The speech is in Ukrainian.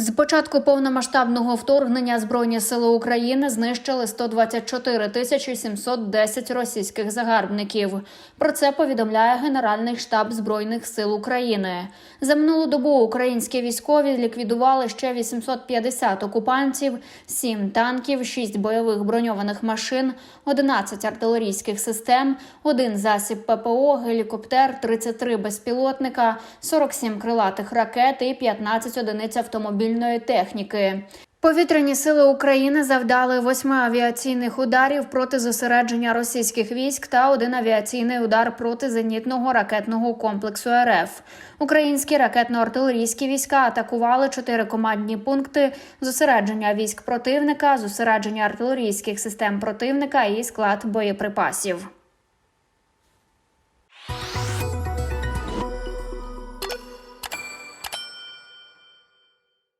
З початку повномасштабного вторгнення Збройні сили України знищили 124 тисячі 710 російських загарбників. Про це повідомляє Генеральний штаб Збройних сил України. За минулу добу українські військові ліквідували ще 850 окупантів, 7 танків, 6 бойових броньованих машин, 11 артилерійських систем, 1 засіб ППО, гелікоптер, 33 безпілотника, 47 крилатих ракет і 15 одиниць автомобільної техніки. Повітряні сили України завдали восьми авіаційних ударів проти зосередження російських військ та один авіаційний удар проти зенітного ракетного комплексу РФ. Українські ракетно-артилерійські війська атакували чотири командні пункти зосередження військ противника, зосередження артилерійських систем противника і склад боєприпасів.